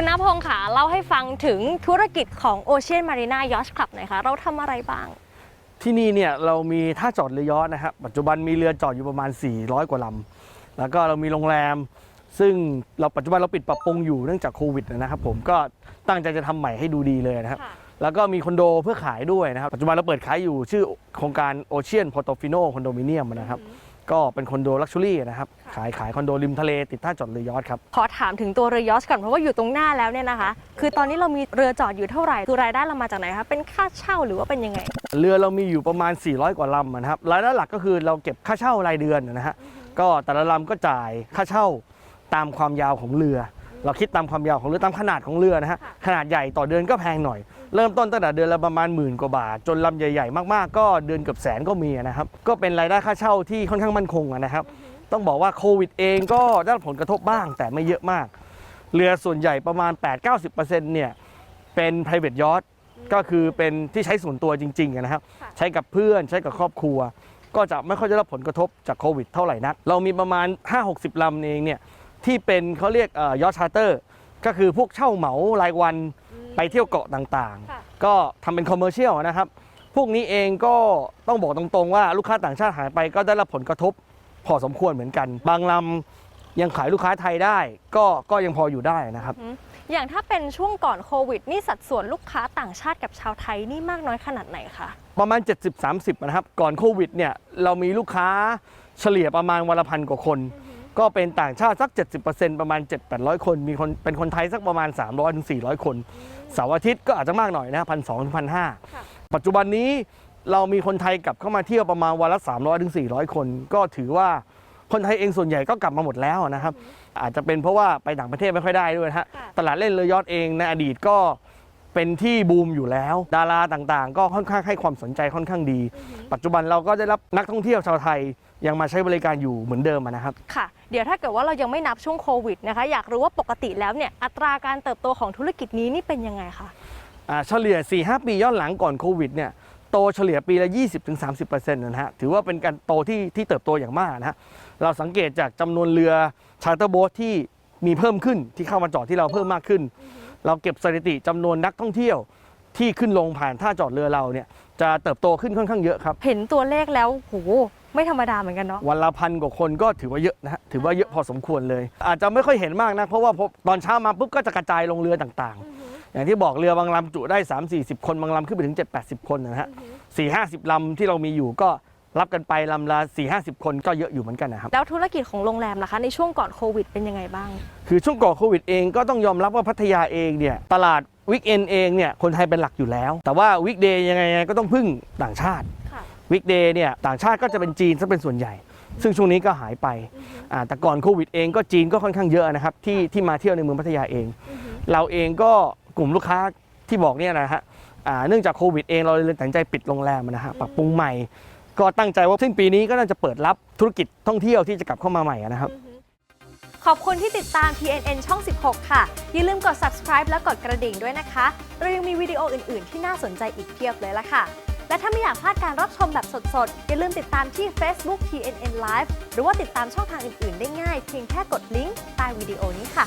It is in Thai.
คุณนพงศ์ค่ะเล่าให้ฟังถึงธุรกิจของ Ocean Marina Yacht Club หน่อยค่ะเราทำอะไรบ้าง ที่นี่เนี่ยเรามีท่าจอดเรือยอชต์นะครับปัจจุบันมีเรือจอดอยู่ประมาณ 400 กว่าลำแล้วก็เรามีโรงแรม ซึ่งเราปัจจุบันเราปิดปรับปรุงอยู่เนื่องจากโควิดนะครับผมก็ตั้งใจจะทำใหม่ให้ดูดีเลยนะครับค่ะแล้วก็มีคอนโดเพื่อขายด้วยนะครับ ปัจจุบันเราเปิดขายอยู่ชื่อโครงการ Ocean Portofino Condominium นะครับ ก็เป็นคอนโดลักชัวรี่นะครับ ขายขายคอนโดริมทะเลติดท่าจอดเรือยอชต์ครับ ขอถามถึงตัวเรือยอชต์ก่อนเพราะว่าอยู่ตรงหน้าแล้วเนี่ยนะคะ คือตอนนี้เรามีเรือจอดอยู่เท่าไหร่คือรายได้เรามาจากไหนคะเป็นค่าเช่าหรือว่าเป็นยังไง เรือเรามีอยู่ประมาณ 400 กว่าลำนะครับรายได้หลักก็คือเราเก็บค่าเช่ารายเดือนนะฮะก็แต่ละลำก็จ่ายค่าเช่าตามความยาวของเรือ เราคิดตามความยาวของเรือตามขนาดของเรือนะฮะค่ะขนาดใหญ่ต่อเดือนก็แพงหน่อย เริ่มต้นตั้งแต่เดือนละประมาณหมื่นกว่าบาท จนลำใหญ่ๆ มากๆ ก็เดือนเกือบแสนก็มีนะครับก็เป็นรายได้ค่าเช่าที่ค่อนข้างมั่นคงอะนะครับ ต้องบอกว่าโควิดเองก็ได้รับผลกระทบบ้างแต่ไม่เยอะมาก เรือส่วนใหญ่ประมาณ 8-90%เนี่ยเป็น private yacht ก็คือเป็นที่ใช้ส่วนตัวจริงๆอะนะครับค่ะใช้กับเพื่อนใช้กับครอบครัว ก็จะไม่ค่อยได้รับผลกระทบจากโควิดเท่าไหร่นัก เรามีประมาณ 5-60 ลำเองเนี่ยที่เป็นเขาเรียกยอชชาร์เตอร์ก็คือพวกเช่าเหมารายวันไปเที่ยวเกาะต่างค่ะๆก็ทำเป็นคอมเมอร์เชียลนะครับ พวกนี้เองก็ต้องบอกตรงๆว่าลูกค้าต่างชาติหายไปก็ได้รับผลกระทบ พอสมควรเหมือนกัน บางลำยังขายลูกค้าไทยได้ ก็ก็ยังพออยู่ได้นะครับ อย่างถ้าเป็นช่วงก่อนโควิด นี่สัดส่วนลูกค้าต่างชาติกับชาวไทยนี่มากน้อยขนาดไหนคะประมาณ 70-30 นะครับ ก่อนโควิดเนี่ยเรามีลูกค้าเฉลี่ยประมาณวันละพันกว่าคน ก็เป็นต่างชาติสัก 70%ประมาณ 7-800 คน มีคนเป็นคนไทยสักประมาณ 300-400 คน เสาร์อาทิตย์ก็อาจจะมากหน่อยนะพันสองถึงพันห้าค่ะปัจจุบันนี้ เรามีคนไทยกลับเข้ามาเที่ยวประมาณวันละ 300-400 คน ก็ถือว่าคนไทยเองส่วนใหญ่ก็กลับมาหมดแล้วนะครับ อาจจะเป็นเพราะว่าไปต่างประเทศไม่ค่อยได้ด้วยนะฮะค่ะตลาดเล่นเรือยอชต์เองในอดีตก็เป็นที่บูมอยู่แล้ว ดาราต่างๆ ก็ค่อนข้างให้ความสนใจค่อนข้างดี ปัจจุบันเราก็ได้รับนักท่องเที่ยวชาวไทยยังมาใช้บริการอยู่เหมือนเดิมอะนะครับ ค่ะ เดี๋ยวถ้าเกิดว่าเรายังไม่นับช่วงโควิดนะคะ อยากรู้ว่าปกติแล้วเนี่ยอัตราการเติบโตของธุรกิจนี้นี่เป็นยังไงคะอ่าเฉลี่ย 4-5 ปีย้อนหลังก่อนโควิดเนี่ย โตเฉลี่ยปีละ 20-30%นะฮะถือว่าเป็นการโตที่ที่เติบโตอย่างมากนะฮะเราสังเกตจากจำนวนเรือชาร์เตอร์โบ๊ทที่มีเพิ่มขึ้นที่เข้ามาจอดที่เราเพิ่มมากขึ้น เราเก็บสถิติจำนวนนักท่องเที่ยวที่ขึ้นลงผ่านท่าจอดเรือเราเนี่ยจะเติบโตขึ้นค่อนข้างเยอะครับ เห็นตัวเลขแล้วโหไม่ธรรมดาเหมือนกันเนาะ วันละพันกว่าคนก็ถือว่าเยอะนะฮะถือว่าเยอะพอสมควรเลย อาจจะไม่ค่อยเห็นมากนะเพราะว่าพอตอนเช้ามาปุ๊บก็จะกระจายลงเรือต่างๆ อย่างที่บอกเรือบางลำจุได้ 3 4 0 คนบางลำขึ้นไปถึง 7 8 0 คนนะฮะสี่ห้าสิบลำที่เรามีอยู่ก็รับกันไปลำละ4 5 0 คนก็เยอะอยู่เหมือนกันนะครับ แล้วธุรกิจของโรงแรมล่ะคะในช่วงก่อนโควิดเป็นยังไงบ้าง คือช่วงก่อนโควิดเองก็ต้องยอมรับว่าพัทยาเองเนี่ยตลาดวิกเอนเองเนี่ยคนไทยเป็นหลักอยู่แล้ว แต่ว่าวิกเดย์ยังไงก็ต้องพึ่งต่างชาติค่ะวิกเดย์เนี่ยต่างชาติก็จะเป็นจีนซะเป็นส่วนใหญ่ ซึ่งช่วงนี้ก็หายไปอ่าแต่ก่อนโควิดเองก็จีนก็ค่อนข้างเยอะนะครับที่ที่มาเที่ยวในเมืองพัทยาเอง เราเองก็ กลุ่มลูกค้าที่บอกเนี่ยนะฮะเนื่องจากโควิดเองเราเลยตัดสินใจปิดโรงแรมนะฮะปรับปรุงใหม่ ก็ตั้งใจว่าสิ้นปีนี้ก็น่าจะเปิดรับธุรกิจท่องเที่ยวที่จะกลับเข้ามาใหม่นะครับขอบคุณที่ติดตาม TNN ช่อง 16 ค่ะ อย่าลืมกด subscribe และกดกระดิ่งด้วยนะคะ เรายังมีวิดีโออื่น ๆ ที่น่าสนใจอีกเพียบเลยละค่ะ และถ้าไม่อยากพลาดการรับชมแบบสด ๆ อย่าลืมติดตามที่ Facebook TNN Live หรือว่าติดตามช่องทางอื่น ๆ ได้ง่าย เพียงแค่กดลิงก์ใต้วิดีโอนี้ค่ะ